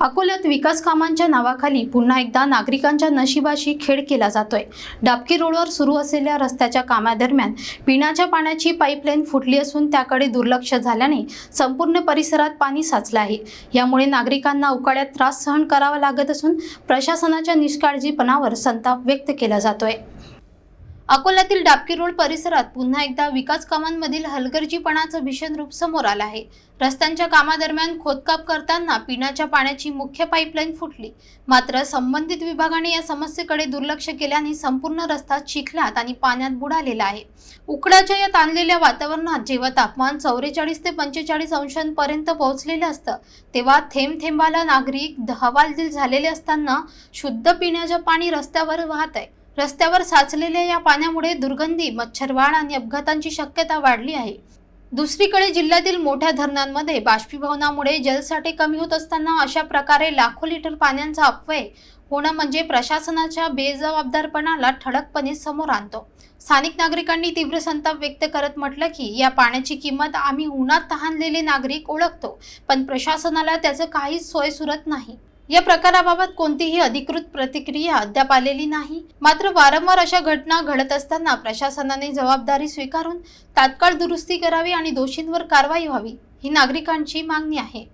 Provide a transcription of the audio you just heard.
अकोल्यात विकास कामांच्या नावाखाली पुन्हा एकदा नागरिकांच्या नशिबाशी खेळ केला जातोय. डाबकी रोडवर सुरू असलेल्या रस्त्याच्या कामादरम्यान पिण्याच्या पाण्याची पाईपलाईन फुटली असून त्याकडे दुर्लक्ष झाल्याने संपूर्ण परिसरात पाणी साचलं आहे. यामुळे नागरिकांना उकाड्यात त्रास सहन करावा लागत असून प्रशासनाच्या निष्काळजीपणावर संताप व्यक्त केला जातोय. अकोल्यातील डाबकी रोड परिसरात पुन्हा एकदा विकास कामांमधील हलगर्जीपणाचं भीषण रूप समोर आलं आहे. रस्त्यांच्या कामादरम्यान खोदकाम करताना पिण्याच्या पाण्याची मुख्य पाईपलाईन फुटली. मात्र संबंधित विभागाने या समस्येकडे दुर्लक्ष केल्याने संपूर्ण रस्ता चिखलात आणि पाण्यात बुडालेला आहे. उकडाच्या या ताणलेल्या वातावरणात जेव्हा तापमान चौवेचाळीस ते पंचेचाळीस अंशांपर्यंत पोहोचलेलं असतं तेव्हा थेंब थेंबाला नागरिक हवालदिल झालेले असताना शुद्ध पिण्याचं पाणी रस्त्यावर वाहत आहे. रस्त्यावर साचलेल्या या पाण्यामुळे दुर्गंधी मच्छरवाढ आणि अपघातांची शक्यता वाढली आहे. दुसरीकडे जिल्ह्यातील मोठ्या धरणांमध्ये बाष्पीभवनामुळे जलसाठे कमी होत असताना अशा प्रकारे लाखो लिटर पाण्याचा अपव्यय होणं म्हणजे प्रशासनाच्या बेजबाबदारपणाला ठळकपणे समोर आणतो. स्थानिक नागरिकांनी तीव्र संताप व्यक्त करत म्हटलं की या पाण्याची किंमत आम्ही उन्हात तहानलेले नागरिक ओळखतो पण प्रशासनाला त्याचं काहीच सोय सुरत नाही. या प्रकाराबाबत कोणतीही अधिकृत प्रतिक्रिया अद्याप आलेली नाही. मात्र वारंवार अशा घटना घडत असताना प्रशासनाने जबाबदारी स्वीकारून तात्काळ दुरुस्ती करावी आणि दोषींवर कारवाई व्हावी ही नागरिकांची मागणी आहे.